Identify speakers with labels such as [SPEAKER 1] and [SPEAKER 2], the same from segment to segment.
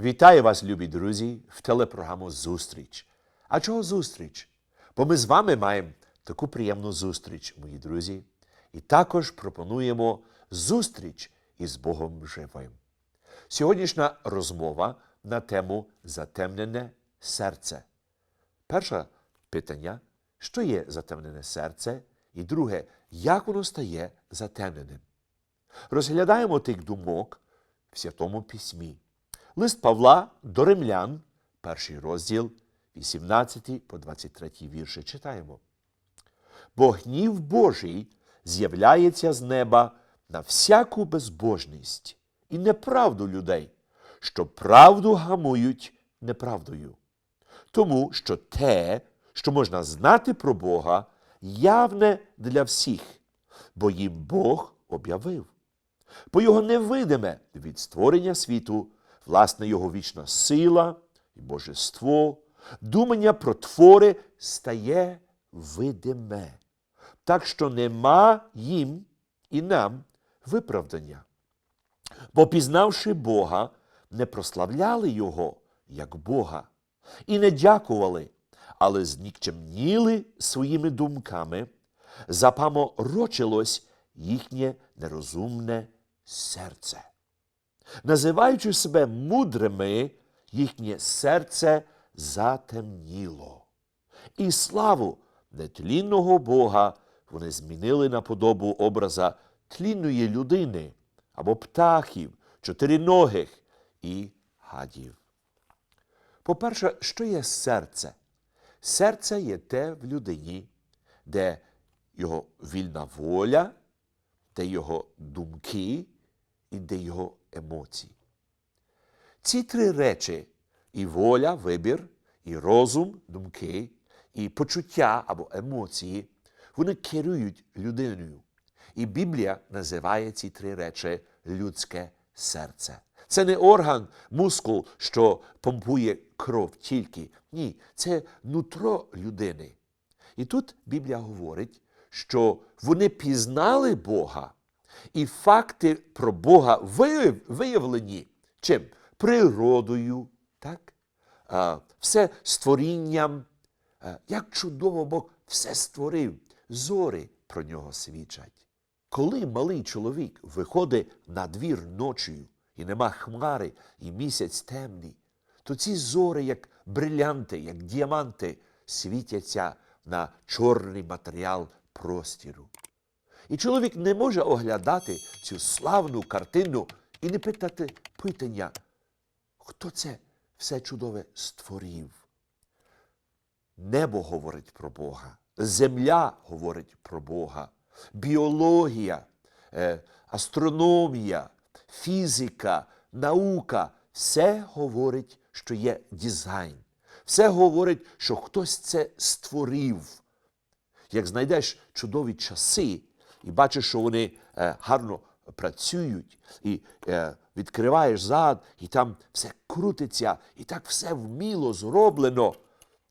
[SPEAKER 1] Вітаю вас, любі друзі, в телепрограму Зустріч. А чого зустріч? Бо ми з вами маємо таку приємну зустріч, мої друзі, і також пропонуємо зустріч із Богом живим. Сьогоднішня розмова на тему затемнене серце. Перше питання, що є затемнене серце? І друге, як воно стає затемненим? Розглядаємо тих думок в Святому Письмі. Лист Павла до римлян, перший розділ, 18 по 23 вірші читаємо. Бо гнів Божий з'являється з неба на всяку безбожність і неправду людей, що правду гамують неправдою. Тому що те, що можна знати про Бога, явне для всіх, бо їм Бог об'явив. Бо його невидиме від створення світу, власне, його вічна сила і божество, думання про твори стає видиме, так що нема їм і нам виправдання. Бо, пізнавши Бога, не прославляли Його як Бога, і не дякували, але знікчемніли своїми думками, запаморочилось їхнє нерозумне серце. Називаючи себе мудрими, їхнє серце затемніло. І славу нетлінного Бога вони змінили на подобу образа тлінної людини або птахів, чотириногих і гадів. По-перше, що є серце? Серце є те в людині, де його вільна воля, де його думки і де його емоції. Ці три речі і воля, вибір, і розум, думки, і почуття або емоції, вони керують людиною. І Біблія називає ці три речі людське серце. Це не орган, мускул, що помпує кров тільки. Ні, це нутро людини. І тут Біблія говорить, що вони пізнали Бога, і факти про Бога виявлені чим? Природою, так? Все створінням. Як чудово Бог все створив, зори про нього свідчать. Коли малий чоловік виходить на двір ночею, і нема хмари, і місяць темний, то ці зори, як брилянти, як діаманти, світяться на чорний матеріал простіру. І чоловік не може оглядати цю славну картину і не питати питання, хто це все чудове створив. Небо говорить про Бога, земля говорить про Бога, біологія, е, астрономія, фізика, наука все говорить, що є дизайн. Все говорить, що хтось це створив. Як знайдеш чудові часи і бачиш, що вони е, гарно працюють, і е, відкриваєш зад, і там все крутиться, і так все вміло зроблено,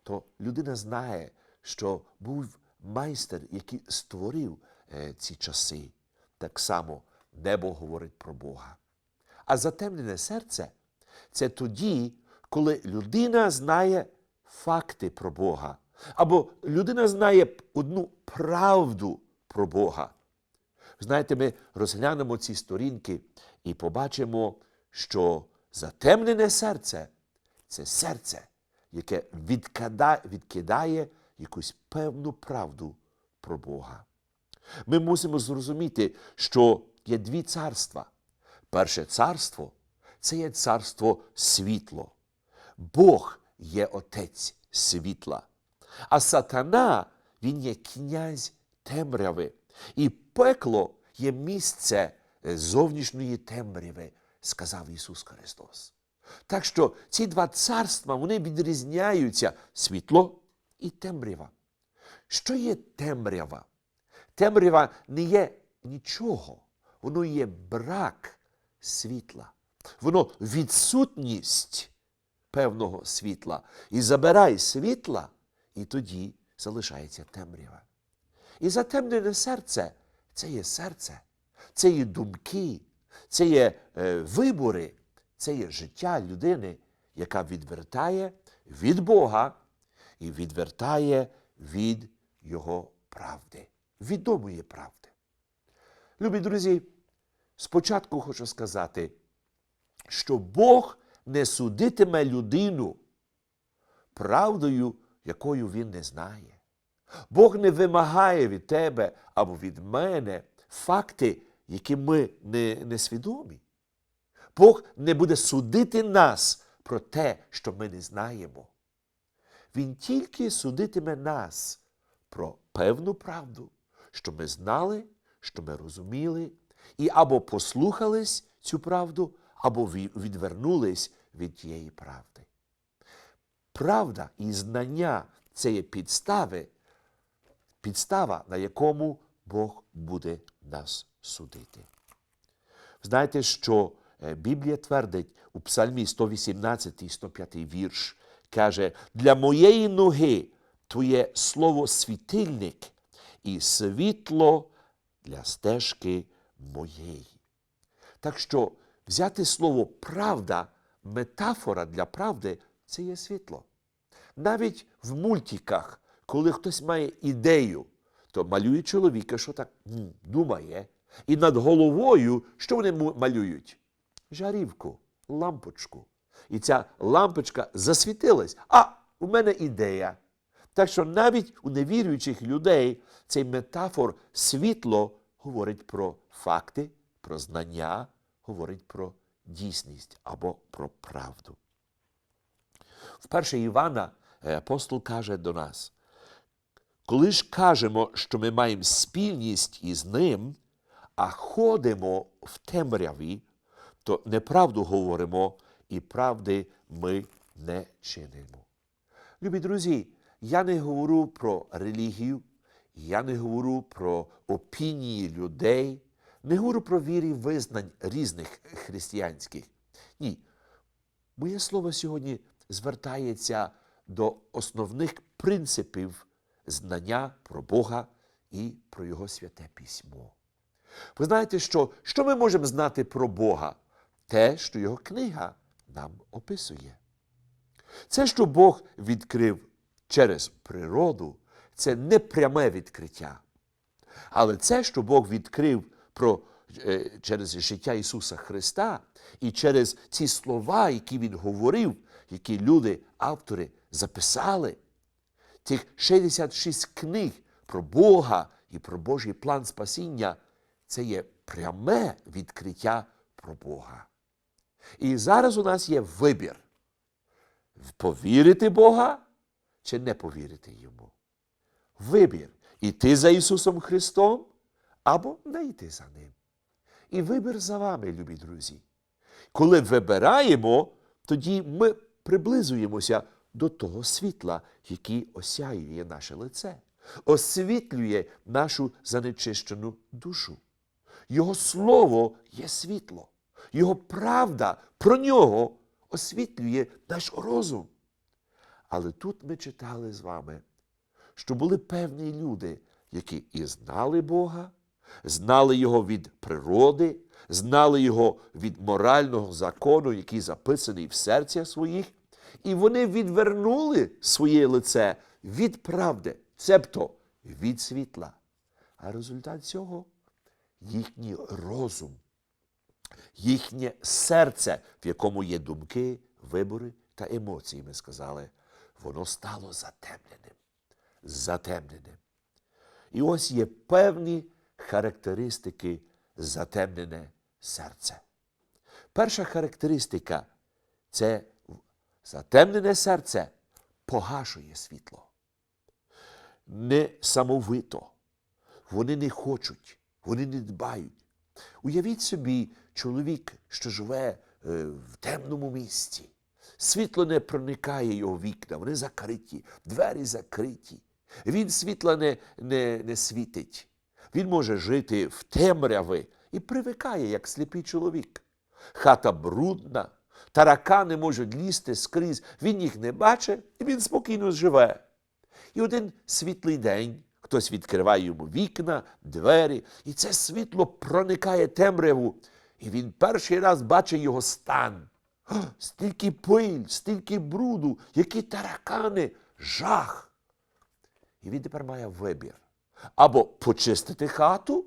[SPEAKER 1] то людина знає, що був майстер, який створив е, ці часи. Так само небо говорить про Бога. А затемнене серце це тоді, коли людина знає факти про Бога, або людина знає одну правду про Бога. Знаєте, ми розглянемо ці сторінки і побачимо, що затемнене серце це серце, яке відкидає, якусь певну правду про Бога. Ми мусимо зрозуміти, що є дві царства. Перше царство це є царство світло. Бог є отець світла. А сатана він є князь темряви. І пекло є місце е, зовнішньої темряви, сказав Ісус Христос. Так що ці два царства вони відрізняються світло і темрява. Що є темрява? Темрява не є нічого, воно є брак світла. Воно відсутність певного світла. І забирай світла, і тоді залишається темрява. І затемнене серце. Це є серце, це є думки, це є е, вибори, це є життя людини, яка відвертає від Бога і відвертає від Його правди, відомої правди. Любі друзі, спочатку хочу сказати, що Бог не судитиме людину правдою, якою він не знає. Бог не вимагає від тебе або від мене факти, які ми не, не свідомі. Бог не буде судити нас про те, що ми не знаємо. Він тільки судитиме нас про певну правду, що ми знали, що ми розуміли, і або послухались цю правду, або відвернулись від тієї правди. Правда і знання це є підстави, підстава, на якому Бог буде нас судити. Знаєте, що е, Біблія твердить у Псальмі 118, 105 вірш, каже: для моєї ноги твоє слово світильник і світло для стежки моєї. Так що взяти слово правда, метафора для правди це є світло. Навіть в мультиках, коли хтось має ідею, то малює чоловіка, що так думає, і над головою, що вони малюють? Жарівку, лампочку. І ця лампочка засвітилась. А у мене ідея. Так що навіть у невіруючих людей цей метафор світло говорить про факти, про знання, говорить про дійсність або про правду. В 1 Івана е, апостол каже до нас, коли ж кажемо, що ми маємо спільність із ним, а ходимо в темряві, то неправду говоримо і правди ми не чинимо. Любі друзі, я не говорю про релігію, я не говорю про опінії людей, не говорю про вірі визнань різних християнських. Ні, Моє слово сьогодні звертається до основних принципів знання про Бога і про Його святе письмо. Ви знаєте, що, що ми можемо знати про Бога? Те, що Його книга нам описує. Це, що Бог відкрив через природу, це не пряме відкриття. Але це, що Бог відкрив про, е, через життя Ісуса Христа і через ці слова, які Він говорив, які люди, автори записали, тих 66 книг про Бога і про Божий план спасіння, це є пряме відкриття про Бога. І зараз у нас є вибір повірити Бога чи не повірити Йому. Вибір іти за Ісусом Христом або не йти за Ним. І вибір за вами, любі друзі. Коли вибираємо, тоді ми приблизуємося до того світла, який осяює наше лице, освітлює нашу занечищену душу. Його слово є світло, Його правда про нього освітлює наш розум. Але тут ми читали з вами, що були певні люди, які і знали Бога, знали Його від природи, знали Його від морального закону, який записаний в серцях своїх, і вони відвернули своє лице від правди, цебто від світла. А результат цього їхній розум, їхнє серце, в якому є думки, вибори та емоції, ми сказали, воно стало затемненим. Затемненим. І ось є певні характеристики затемнене серце. Перша характеристика це затемнене серце погашує світло. Не самовито. Вони не хочуть, вони не дбають. Уявіть собі, чоловік, що живе е, в темному місці. Світло не проникає його вікна, вони закриті, двері закриті. Він світла не, не, не світить. Він може жити в темряви і привикає, як сліпий чоловік. Хата брудна, таракани можуть лізти скрізь, він їх не бачить, і він спокійно живе. І один світлий день хтось відкриває йому вікна, двері, і це світло проникає темряву, і він перший раз бачить його стан. «Га, Стільки пиль, стільки бруду, які таракани, жах. І він тепер має вибір. Або почистити хату,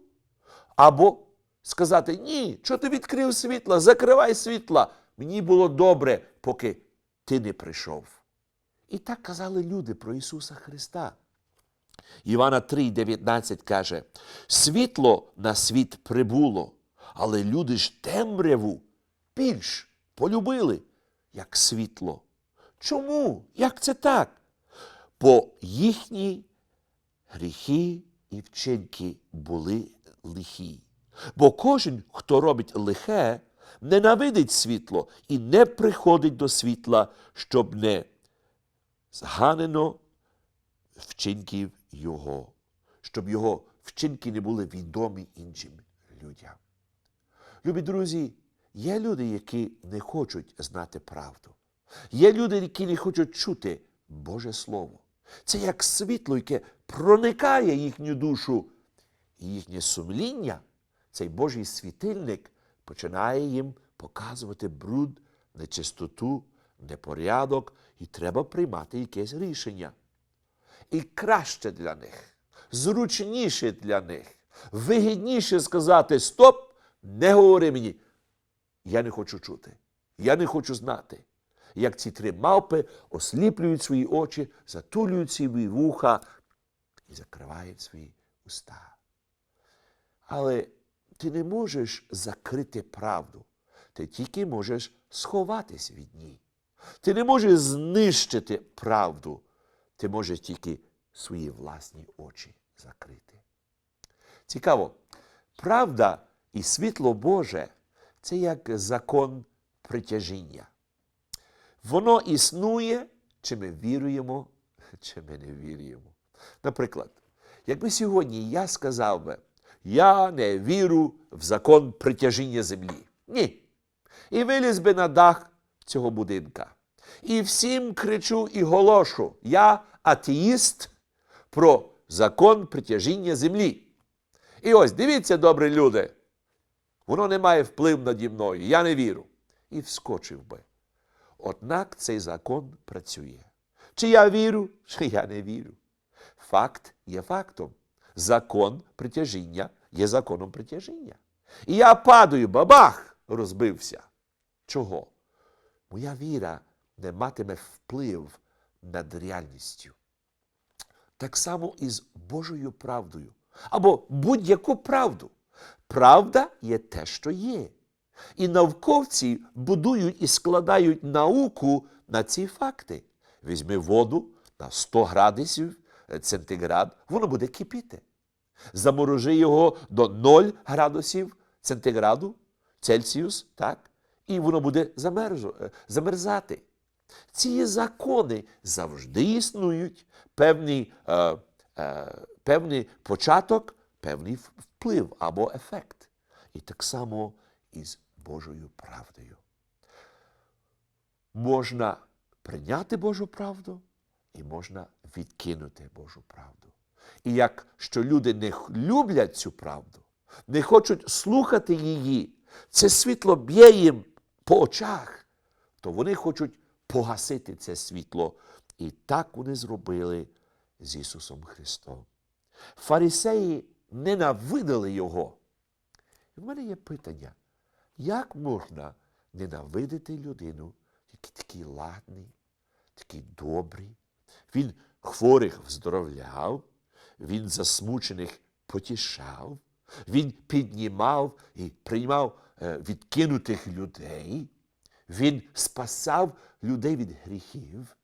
[SPEAKER 1] або сказати: ні, що ти відкрив світла, закривай світла. Мені було добре, поки ти не прийшов. І так казали люди про Ісуса Христа. Івана 3,19 каже: світло на світ прибуло, але люди ж темряву більш полюбили, як світло. Чому? Як це так? Бо їхні гріхи і вчинки були лихі. Бо кожен, хто робить лихе, ненавидить світло і не приходить до світла, щоб не зганено вчинків його, щоб його вчинки не були відомі іншим людям. Любі друзі, є люди, які не хочуть знати правду. Є люди, які не хочуть чути Боже Слово. Це як світло, яке проникає їхню душу, і їхнє сумління, цей Божий світильник, починає їм показувати бруд, нечистоту, непорядок, і треба приймати якесь рішення. І краще для них, зручніше для них, вигідніше сказати Стоп, не говори мені. Я не хочу чути, я не хочу знати. Як ці три мавпи осліплюють свої очі, затулюють свої вуха і закривають свої уста. Але ти не можеш закрити правду, ти тільки можеш сховатись від ній. Ти не можеш знищити правду, ти можеш тільки свої власні очі закрити. Цікаво, правда і світло Боже це як закон притяжіння. Воно існує, чи ми віруємо, чи ми не віруємо. Наприклад, якби сьогодні я сказав би, я не вірю в закон притяжіння землі. Ні. І виліз би на дах цього будинка. І всім кричу і голошу: я атеїст про закон притяжіння землі. І ось дивіться, добрі люди, воно не має вплив наді мною, я не вірю. І вскочив би. Однак цей закон працює. Чи я вірю, чи я не вірю. Факт є фактом. Закон притяжіння є законом притяжіння. І я падаю, бабах, розбився. Чого? Моя віра не матиме вплив над реальністю. Так само і з Божою правдою. Або будь-яку правду. Правда є те, що є. І науковці будують і складають науку на ці факти. Візьми воду на 100 градусів центиград, воно буде кипіти. Заморожи його до 0 градусів центиграду, Цельсіус, так? і воно буде е, замерзати. Ці закони завжди існують, певний, е, е, певний початок, певний вплив або ефект. І так само із Божою правдою. Можна прийняти Божу правду і можна відкинути Божу правду. І якщо люди не люблять цю правду, не хочуть слухати її, це світло б'є їм по очах, то вони хочуть погасити це світло. І так вони зробили з Ісусом Христом. Фарисеї ненавидели Його. І в мене є питання, як можна ненавидити людину, який такий ладний, такий добрий? Він хворих вздоровляв, він засмучених потішав, він піднімав і приймав е, відкинутих людей, він спасав людей від гріхів,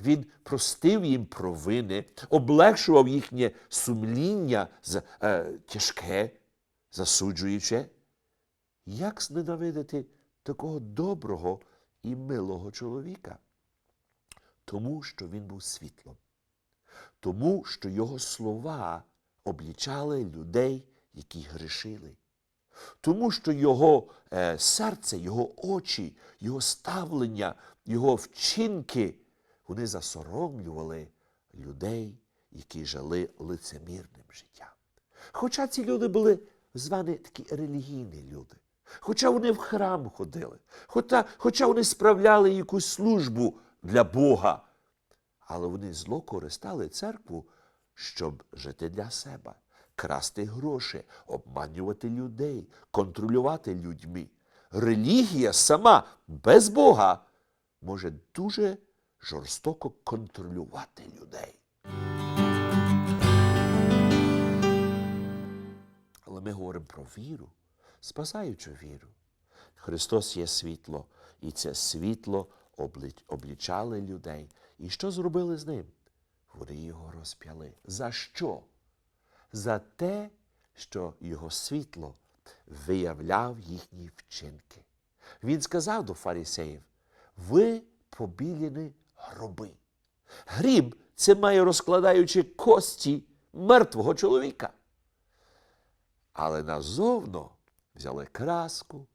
[SPEAKER 1] він простив їм провини, облегшував їхнє сумління за, е, тяжке, засуджуюче. Як зненавидити такого доброго і милого чоловіка? Тому що він був світлом, тому що його слова облічали людей, які грішили, тому що його е, серце, його очі, його ставлення, його вчинки вони засоромлювали людей, які жили лицемірним життям. Хоча ці люди були звані такі релігійні люди. Хоча вони в храм ходили, хоча, хоча вони справляли якусь службу для Бога, але вони зло користали церкву, щоб жити для себе, красти гроші, обманювати людей, контролювати людьми. Релігія сама без Бога може дуже жорстоко контролювати людей. Але ми говоримо про віру, спасаючу віру. Христос є світло, і це світло облічали людей. І що зробили з ним? Вони його розп'яли. За що? За те, що його світло виявляв їхні вчинки. Він сказав до фарисеїв: ви побілені гроби. Гріб це має розкладаючи кості мертвого чоловіка. Але назовно взяли краску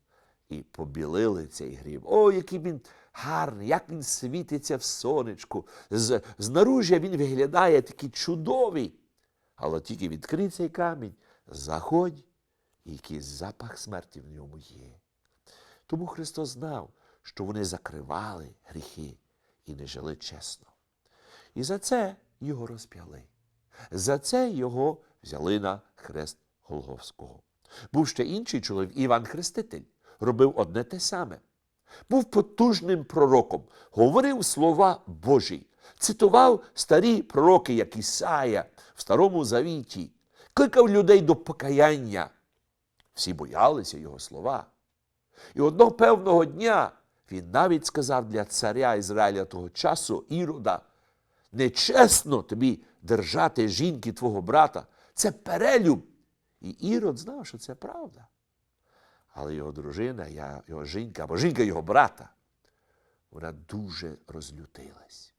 [SPEAKER 1] і побілили цей гріб. О, який він гарний, як він світиться в сонечку. З, знаружжя він виглядає такий чудовий. Але тільки відкрий цей камінь, заходь, і якийсь запах смерті в ньому є. Тому Христос знав, що вони закривали гріхи і не жили чесно. І за це його розп'яли. За це його взяли на хрест Голговського. Був ще інший чоловік, Іван Хреститель, робив одне те саме. Був потужним пророком, говорив слова Божі, цитував старі пророки, як Ісая в Старому Завіті, кликав людей до покаяння. Всі боялися його слова. І одного певного дня він навіть сказав для царя Ізраїля того часу, Ірода, нечесно тобі держати жінки твого брата. Це перелюб. І Ірод знав, що це правда. Але його дружина, я- його жінка, або жінка його брата, вона дуже розлютилась.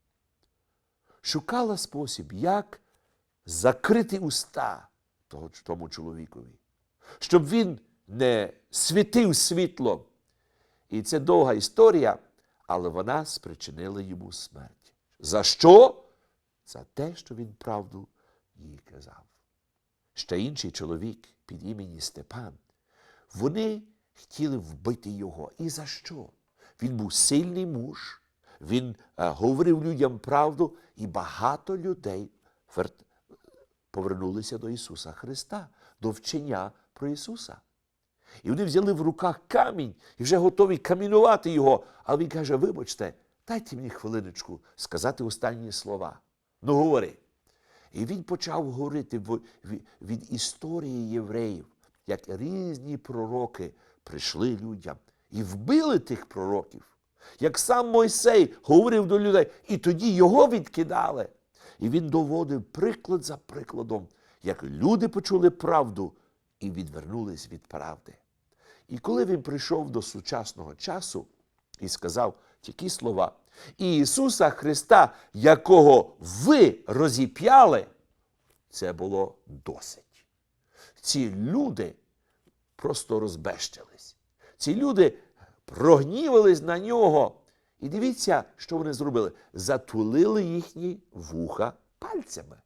[SPEAKER 1] Шукала спосіб, як закрити уста того, тому чоловікові, щоб він не світив світлом. І це довга історія, але вона спричинила йому смерть. За що? За те, що він правду їй казав. Ще інший чоловік під імені Степан. Вони хотіли вбити його. І за що? Він був сильний муж, він е, говорив людям правду, і багато людей повернулися до Ісуса Христа, до вчення про Ісуса. І вони взяли в руках камінь і вже готові камінувати його. А він каже: вибачте, дайте мені хвилиночку сказати останні слова. Ну, говори. І він почав говорити від історії євреїв, як різні пророки прийшли людям і вбили тих пророків. Як сам Мойсей говорив до людей, і тоді його відкидали. І він доводив приклад за прикладом, як люди почули правду і відвернулись від правди. І коли він прийшов до сучасного часу і сказав такі слова, і Ісуса Христа, якого ви розіп'яли, це було досить. Ці люди просто розбещились. Ці люди прогнівались на нього. І дивіться, що вони зробили: затулили їхні вуха пальцями.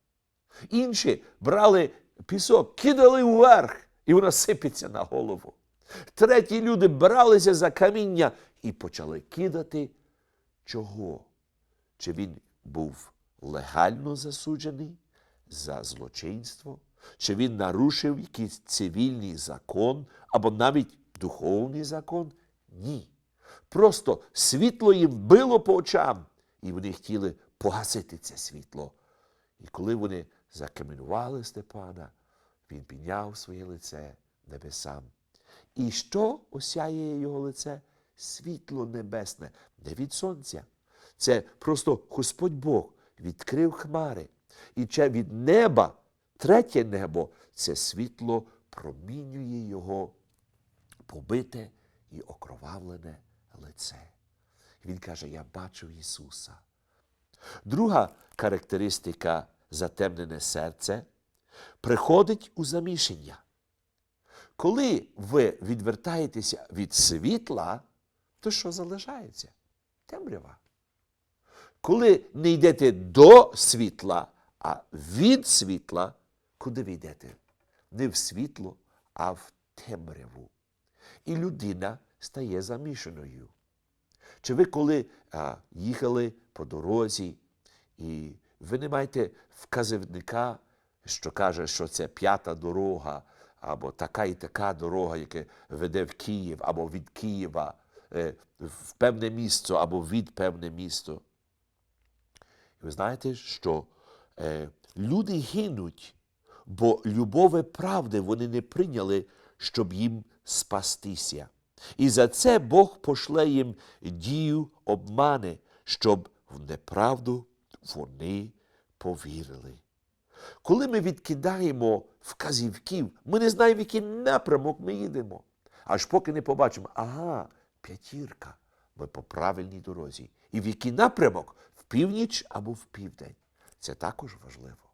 [SPEAKER 1] Інші брали пісок, кидали вверх, і воно сипеться на голову. Треті люди бралися за каміння і почали кидати. Чого? Чи він був легально засуджений за злочинство? Чи він нарушив якийсь цивільний закон або навіть духовний закон? Ні. Просто світло їм било по очам, і вони хотіли погасити це світло. І коли вони закамінували Степана, він підняв своє лице небесам. І що осяє його лице? Світло небесне, не від сонця. Це просто Господь Бог відкрив хмари. І ще від неба, третє небо, це світло промінює його побите і окровавлене лице. Він каже: Я бачив Ісуса. Друга характеристика затемнене серце приходить у замішання. Коли ви відвертаєтеся від світла, то що залишається? Темрява. Коли не йдете до світла, а від світла, куди ви йдете? Не в світло, а в темряву. і людина стає замішаною. Чи ви коли а, їхали по дорозі, і ви не маєте вказівника, що каже, що це п'ята дорога, або така і така дорога, яка веде в Київ, або від Києва е, в певне місто, або від певне місто. І ви знаєте, що е, люди гинуть, бо любові правди вони не прийняли, щоб їм спастися. І за це Бог пошле їм дію обмани, щоб в неправду вони повірили. Коли ми відкидаємо вказівків, ми не знаємо, в який напрямок ми їдемо. Аж поки не побачимо, ага, п'ятірка, ми по правильній дорозі. І в який напрямок? В північ або в південь. Це також важливо.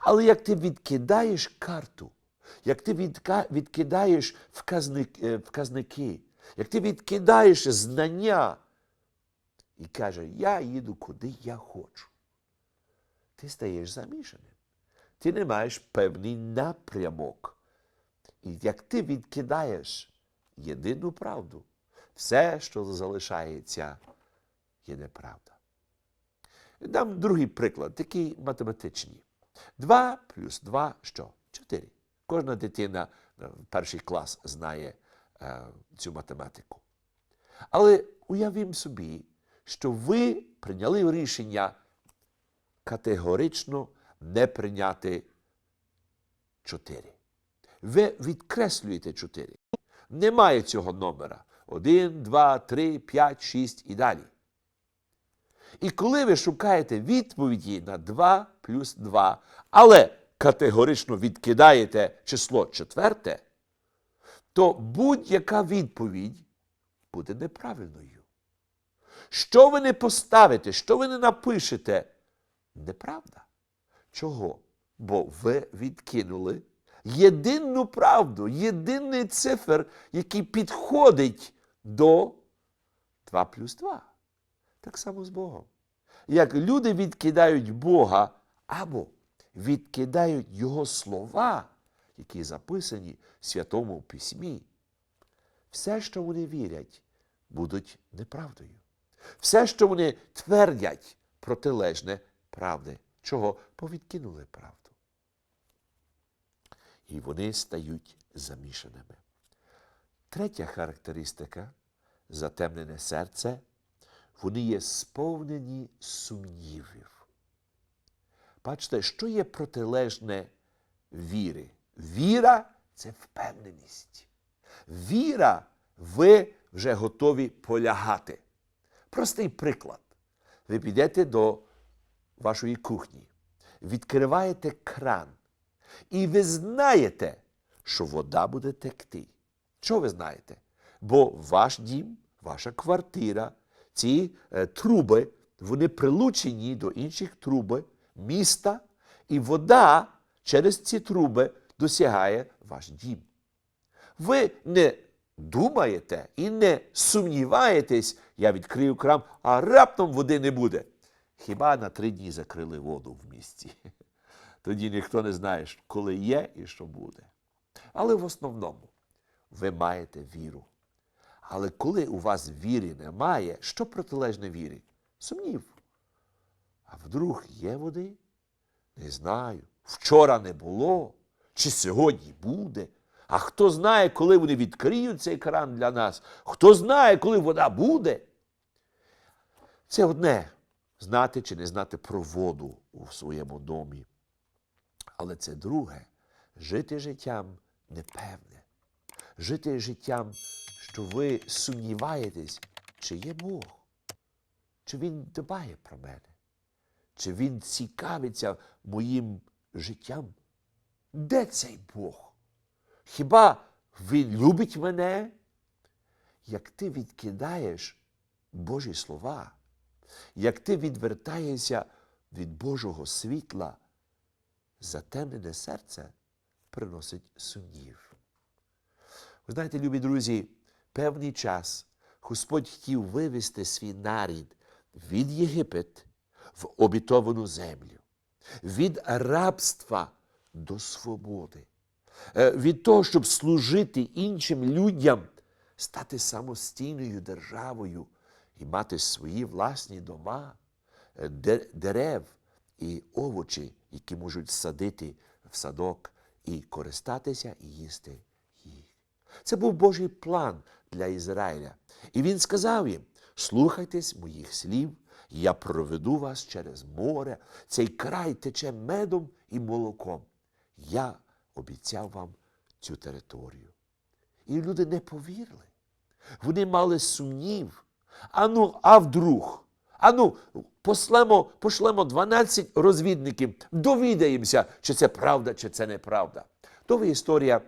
[SPEAKER 1] Але як ти відкидаєш карту, як ти відкидаєш е, вказники, як ти відкидаєш знання і каже, я їду куди я хочу, ти стаєш замішаним. Ти не маєш певний напрямок. І як ти відкидаєш єдину правду, все, що залишається, є неправда. Дам другий приклад, такий математичний. 2 плюс 2 що? 4. Кожна дитина е, в перший клас знає е, цю математику. Але уявімо собі, що ви прийняли рішення категорично не прийняти 4. Ви відкреслюєте 4. Немає цього номера. 1, 2, 3, 5, 6 і далі. І коли ви шукаєте відповіді на 2 плюс 2, але категорично відкидаєте число четверте, то будь-яка відповідь буде неправильною. Що ви не поставите, що ви не напишете, неправда. Чого? Бо ви відкинули єдину правду, єдиний цифр, який підходить до 2 плюс 2. Так само з Богом. Як люди відкидають Бога або відкидають Його слова, які записані в Святому Письмі, все, що вони вірять, будуть неправдою. Все, що вони твердять, протилежне правди. Чого? Повідкинули правду. І вони стають замішаними. Третя характеристика затемнене серце вони є сповнені сумнівів. Бачите, що є протилежне віри? Віра це впевненість. Віра, ви вже готові полягати. Простий приклад. Ви підете до вашої кухні, відкриваєте кран, і ви знаєте, що вода буде текти. Що ви знаєте? Бо ваш дім, ваша квартира, ці е, труби, вони прилучені до інших труб міста, і вода через ці труби досягає ваш дім. Ви не думаєте і не сумніваєтесь, я відкрию кран, а раптом води не буде. Хіба на три дні закрили воду в місті? Тоді ніхто не знає, коли є і що буде. Але в основному ви маєте віру. Але коли у вас віри немає, що протилежне вірі? Сумнів. А вдруг є води? Не знаю. Вчора не було, чи сьогодні буде. А хто знає, коли вони відкриють цей кран для нас? Хто знає, коли вода буде? Це одне знати чи не знати про воду у своєму домі. Але це друге жити життям непевне, жити життям, що ви сумніваєтесь, чи є Бог, чи Він дбає про мене, чи Він цікавиться моїм життям. Де цей Бог? Хіба Він любить мене? Як ти відкидаєш Божі слова, як ти відвертаєшся від Божого світла, затемнене серце приносить сумнів. Ви знаєте, любі друзі, певний час Господь хотів вивести свій нарід від Єгипет в обітовану землю, від рабства до свободи, Е, від того, щоб служити іншим людям стати самостійною державою і мати свої власні дома, е, дерев і овочі, які можуть садити в садок і користатися і їсти їх. Це був Божий план для Ізраїля. І він сказав їм: слухайтесь моїх слів, я проведу вас через море, цей край тече медом і молоком. Я обіцяв вам цю територію. І люди не повірили. Вони мали сумнів. Ану, а вдруг? Ану, послемо, пошлемо 12 розвідників, довідаємося, чи це правда, чи це неправда. Довга історія.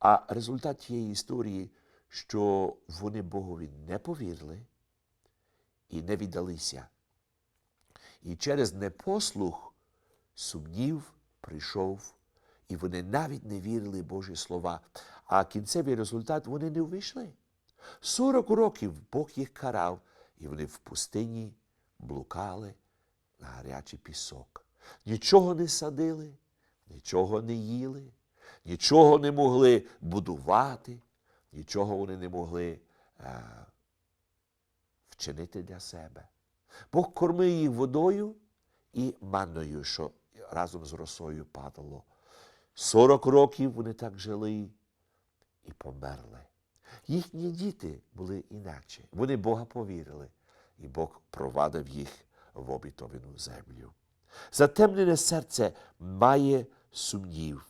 [SPEAKER 1] А результат тієї історії, що вони Богові не повірили і не віддалися. І через непослух сумнів прийшов, і вони навіть не вірили Божі слова. А кінцевий результат вони не вийшли. 40 років Бог їх карав, і вони в пустині блукали на гарячий пісок. Нічого не садили, нічого не їли, нічого не могли будувати, нічого вони не могли вчинити для себе. Бог кормив їх водою і манною, що разом з росою падало. 40 років вони так жили і померли. Їхні діти були інакші. Вони Бога повірили, і Бог провадив їх в обітовану землю. Затемнене серце має сумнів.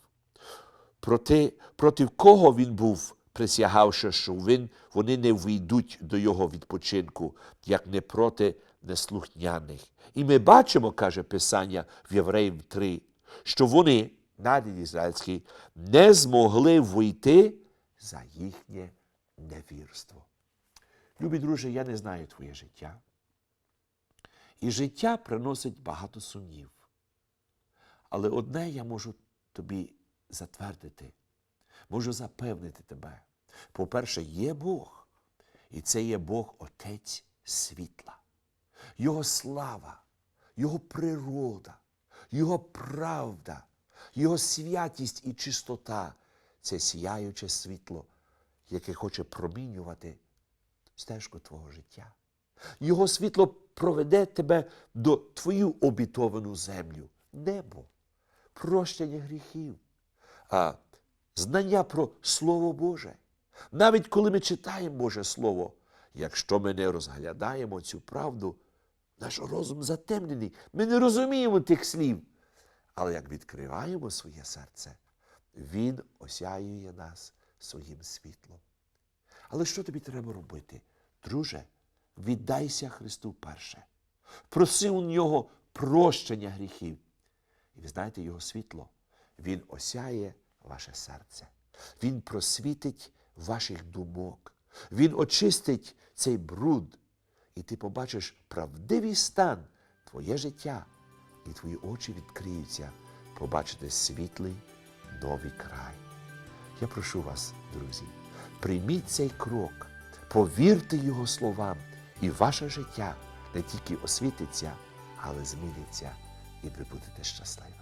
[SPEAKER 1] Проти, проти кого він був, присягавши, що він, вони не війдуть до його відпочинку, як не проти неслухняних. І ми бачимо, каже Писання в Євреїв 3, що вони, нарід ізраїльський, не змогли вийти за їхнє невірство. Любі друже, я не знаю твоє життя. І життя приносить багато сумнів. Але одне я можу тобі затвердити, можу запевнити тебе. По-перше, є Бог, і це є Бог Отець світла. Його слава, Його природа, Його правда, Його святість і чистота це сіяюче світло, яке хоче промінювати стежку твого життя. Його світло проведе тебе до твою обітовану землю, небо, прощення гріхів, а знання про Слово Боже. Навіть коли ми читаємо Боже Слово, якщо ми не розглядаємо цю правду, наш розум затемнений, ми не розуміємо тих слів. Але як відкриваємо своє серце, Він осяює нас своїм світлом. Але що тобі треба робити? Друже, віддайся Христу перше. Проси у нього прощення гріхів. І ви знаєте, його світло, Він осяє ваше серце. Він просвітить ваших думок. Він очистить цей бруд. І ти побачиш правдивий стан, твоє життя, і твої очі відкриються побачити світлий новий край. Я прошу вас, друзі, прийміть цей крок, повірте Його словам, і ваше життя не тільки освітиться, але зміниться, і ви будете щасливі.